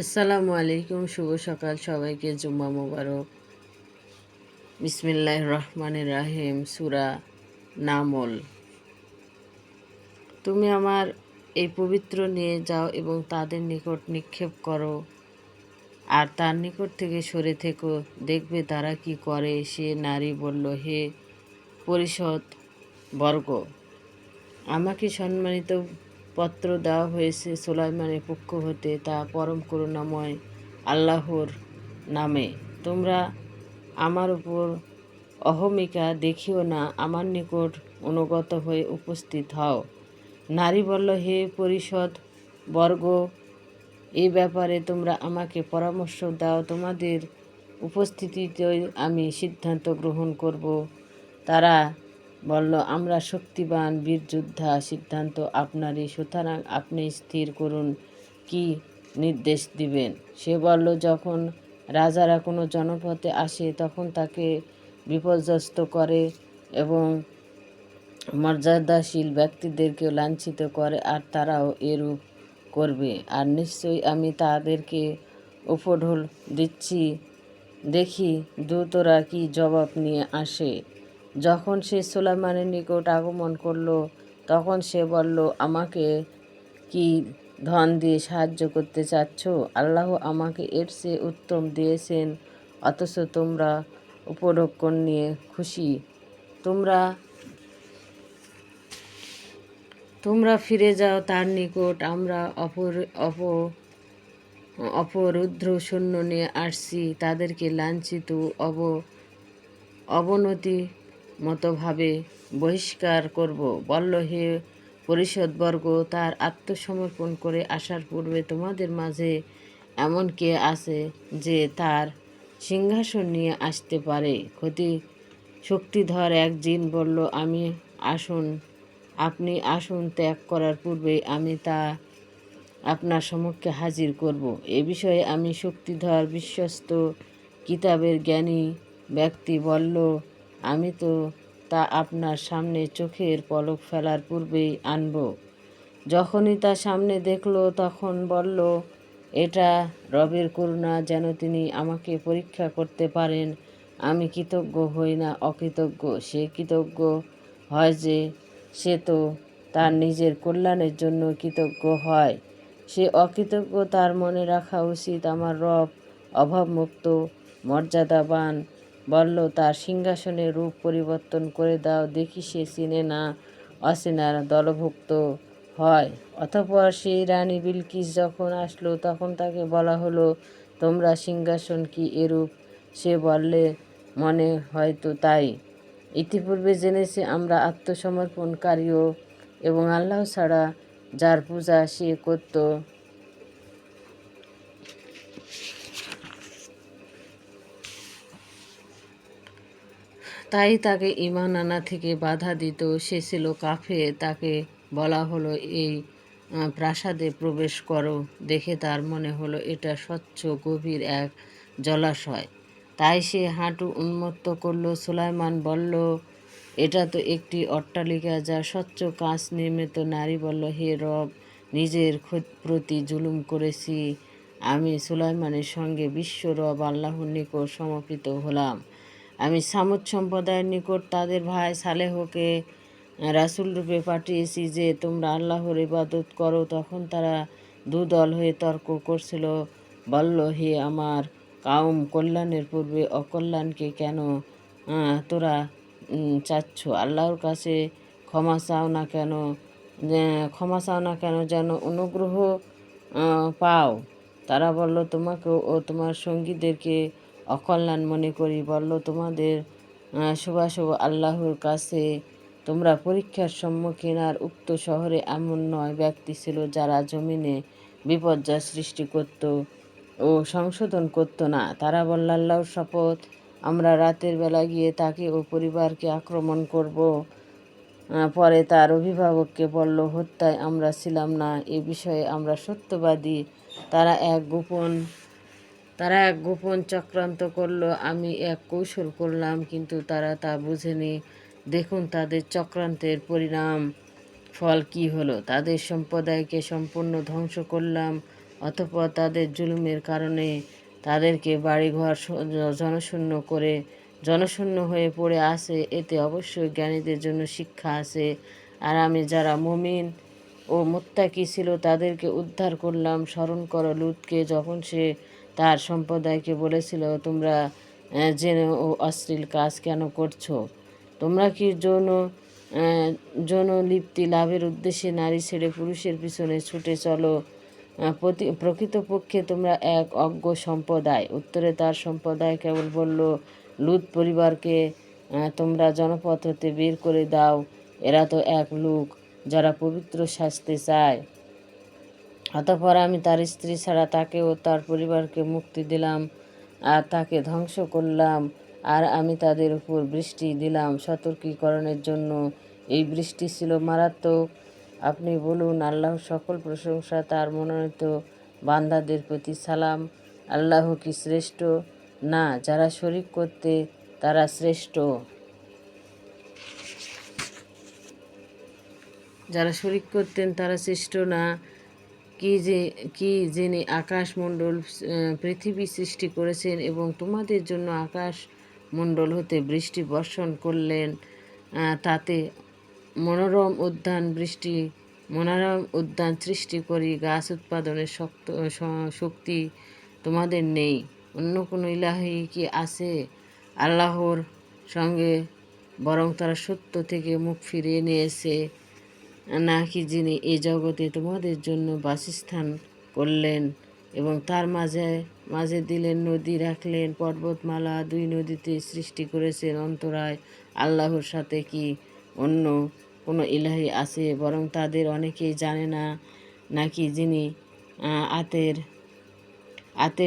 আসসালামু আলাইকুম, শুভ সকাল সবাইকে। জুম্মা মোবারক। বিসমিল্লাহ রহমানের রাহিম, সুরা নামল। তুমি আমার এই পবিত্র নিয়ে যাও এবং তাদের নিকট নিক্ষেপ করো। আর তার নিকট থেকে সরে থেকো। দেখবে তারা কি করে। সে নারী বলল, হে পরিষদ বর্গ আমাকে সম্মানিত পত্র দেওয়া হয়েছে সুলাইমানের পক্ষ হতে তা পরম করুণাময় আল্লাহর নামে। তোমরা আমার উপর অহমিকা দেখিও না, আমার নিকট অনুগত হয়ে উপস্থিত হও। নারী বলল, হে পরিষদ বর্গ এই ব্যাপারে তোমরা আমাকে পরামর্শ দাও। তোমাদের উপস্থিতিতে আমি সিদ্ধান্ত গ্রহণ করব। তারা বলল, আমরা শক্তিবান বীর যোদ্ধা, সিদ্ধান্ত আপনারই। সুতরাং আপনি স্থির করুন, কি নির্দেশ দিবেন? সে বলল, যখন রাজারা কোনো জনপথে আসে, তখন তাকে বিপর্যস্ত করে এবং মর্যাদাশীল ব্যক্তিদেরকেও লাঞ্ছিত করে, আর তারাও এরূপ করবে। আর নিশ্চয়ই আমি তাদেরকে উপঢোল দিচ্ছি, দেখি দূতরা কি জবাব নিয়ে আসে। যখন সে সুলাইমানের নিকট আগমন করল, তখন সে বলল, আমাকে কি ধন দিয়ে সাহায্য করতে চাচ্ছ? আল্লাহ আমাকে এর চেয়ে উত্তম দিয়েছেন, অথচ তোমরা উপঢক্ষণ নিয়ে খুশি। তোমরা তোমরা ফিরে যাও তার নিকট, আমরা অপর, অপ, অপরুদ্র সৈন্য নিয়ে আসছি, তাদেরকে লাঞ্ছিত, অব, অবনতি মতোভাবে বহিষ্কার করব। বলল, হে পরিষদবর্গ, তার আত্মসমর্পণ করে আসার পূর্বে তোমাদের মাঝে এমন কে আছে যে তার সিংহাসন নিয়ে আসতে পারে? ক্ষতি শক্তিধর এক জিন বলল, আমি আসুন, আপনি আসুন ত্যাগ করার পূর্বে আমি তা আপনার সমক্ষে হাজির করব। এ বিষয়ে আমি শক্তিধর, বিশ্বস্ত, কিতাবের জ্ঞানী ব্যক্তি বলল আমি তো তা আপনার সামনে চোখের পলক ফেলার পূর্বেই আনব। যখনই তা সামনে দেখল, তখন বলল, এটা রবের করুণা যেন তিনি আমাকে পরীক্ষা করতে পারেন। আমি কৃতজ্ঞ হই না অকৃতজ্ঞ, সে কৃতজ্ঞ হয় যে সে তো তার নিজের কল্যাণের জন্য কৃতজ্ঞ হয়। সে অকৃতজ্ঞ তার মনে রাখা উচিত আমার রব অভাবমুক্ত, মর্যাদাবান বলল, তার সিংহাসনের রূপ পরিবর্তন করে দাও, দেখি সে চিনে না অচেনার দলভুক্ত হয়। অতপর সেই রানী বিলকিস যখন আসলো, তখন তাকে বলা হলো, তোমরা সিংহাসন কি এরূপ? সে বললে, মনে হয়তো তাই। ইতিপূর্বে জেনেছি আমরা আত্মসমর্পণকারীও এবং আল্লাহ ছাড়া যার পূজা সে করত। তাই তাকে ইমান আনা থেকে বাধা দিত। সে ছিল কাফে তাকে বলা হলো, এই প্রাসাদে প্রবেশ করো। দেখে তার মনে হলো এটা স্বচ্ছ, গভীর এক জলাশয়। তাই সে হাঁটু উন্মুক্ত করল। সুলাইমান বলল, এটা তো একটি অট্টালিকা যা স্বচ্ছ কাঁচ নির্মিত। নারী বলল, হে রব, নিজের প্রতি জুলুম করেছি। আমি সুলাইমানের সঙ্গে বিশ্ব রব আল্লাহর নিকট সমর্পিত হলাম। আমি সামুদ সম্প্রদায়ের নিকট তাদের ভাই সালেহকে রাসুল রূপে পাঠিয়েছি যে তোমরা আল্লাহর ইবাদত করো। তখন তারা দুদল হয়ে তর্ক করছিল, বলল, হে আমার কাউম, কল্যাণের পূর্বে অকল্যাণকে কেন তোরা চাচ্ছ? আল্লাহর কাছে ক্ষমা চাও না কেন ক্ষমা চাও না কেন যেন অনুগ্রহ পাও। তারা বলল তোমাকে ও তোমার সঙ্গীদেরকে অকল্যাণ মনে করি। বলল, তোমাদের শুভাশুভ আল্লাহর কাছে তোমরা পরীক্ষার সম্মুখীন। আর উক্ত শহরে এমন নয় ব্যক্তি ছিল যারা জমিনে বিপর্যয় সৃষ্টি করত ও সংশোধন করত না। তারা বলল, আল্লাহর শপথ, আমরা রাতের বেলা গিয়ে তাকে ও পরিবারকে আক্রমণ করব। পরে তার অভিভাবককে বলল, হত্যায় আমরা ছিলাম না, এ বিষয়ে আমরা সত্যবাদী। তারা এক গোপন তারা এক গোপন চক্রান্ত করল, আমি এক কৌশল করলাম, কিন্তু তারা তা বুঝেনি। দেখুন তাদের চক্রান্তের পরিণাম, ফল কি হলো। তাদের সম্প্রদায়কে সম্পূর্ণ ধ্বংস করলাম অতঃপর তাদের জুলুমের কারণে তাদেরকে বাড়িঘর জনশূন্য করে, জনশূন্য হয়ে পড়ে আছে। এতে অবশ্যই জ্ঞানীদের জন্য শিক্ষা আছে। আর আমি যারা মুমিন ও মুত্তাকি ছিল, তাদেরকে উদ্ধার করলাম। স্মরণ করো, লুতকে যখন সে তার সম্প্রদায়কে বলেছিল, তোমরা জেনে ও অশ্লীল কাজ কেন করছ? তোমরা কি যৌন যৌন লিপ্তি লাভের উদ্দেশ্যে নারী ছেড়ে পুরুষের পিছনে ছুটে চলো? প্রতি- প্রকৃতপক্ষে তোমরা এক অজ্ঞ সম্প্রদায়। উত্তরে তার সম্প্রদায় কেবল বলল লুত পরিবারকে তোমরা জনপথ হতে বের করে দাও। এরা তো এক লোক যারা পবিত্র শাস্তি চায়। অতঃপর আমি তার স্ত্রী ছাড়া তাকে ও তার পরিবারকে মুক্তি দিলাম, আর তাকে ধ্বংস করলাম, আর আমি তাদের উপর বৃষ্টি দিলাম সতর্কীকরণের জন্য। এই বৃষ্টি ছিল মারাত্মক। আপনি বলুন, আল্লাহ সকল প্রশংসা, তার মনোনীত বান্দাদের প্রতি সালাম। আল্লাহ কি শ্রেষ্ঠ? না, যারা শরিক করতে, তারা শ্রেষ্ঠ। যারা শরিক করতেন, তারা শ্রেষ্ঠ না। কি যে, কি যিনি আকাশমণ্ডল পৃথিবী সৃষ্টি করেছেন এবং তোমাদের জন্য আকাশ মণ্ডল হতে বৃষ্টি বর্ষণ করলেন তাতে মনোরম উদ্যান বৃষ্টি, মনোরম উদ্যান সৃষ্টি করি, গাছ উৎপাদনের শক্ত শক্তি তোমাদের নেই। অন্য কোনো ইলাহি কি আছে? আল্লাহর সঙ্গে বরং তারা সত্য থেকে মুখ ফিরিয়ে নিয়েছে। নাকি যিনি এ জগতে তোমাদের জন্য বাসস্থান করলেন এবং তার মাঝে মাঝে দিলেন নদী, রাখলেন পর্বতমালা, দুই নদীতে সৃষ্টি করেছেন অন্তরায়। আল্লাহর সাথে কি অন্য কোনো ইলাহি আছে? বরং তাদের অনেকেই জানে না নাকি যিনি আতের আতের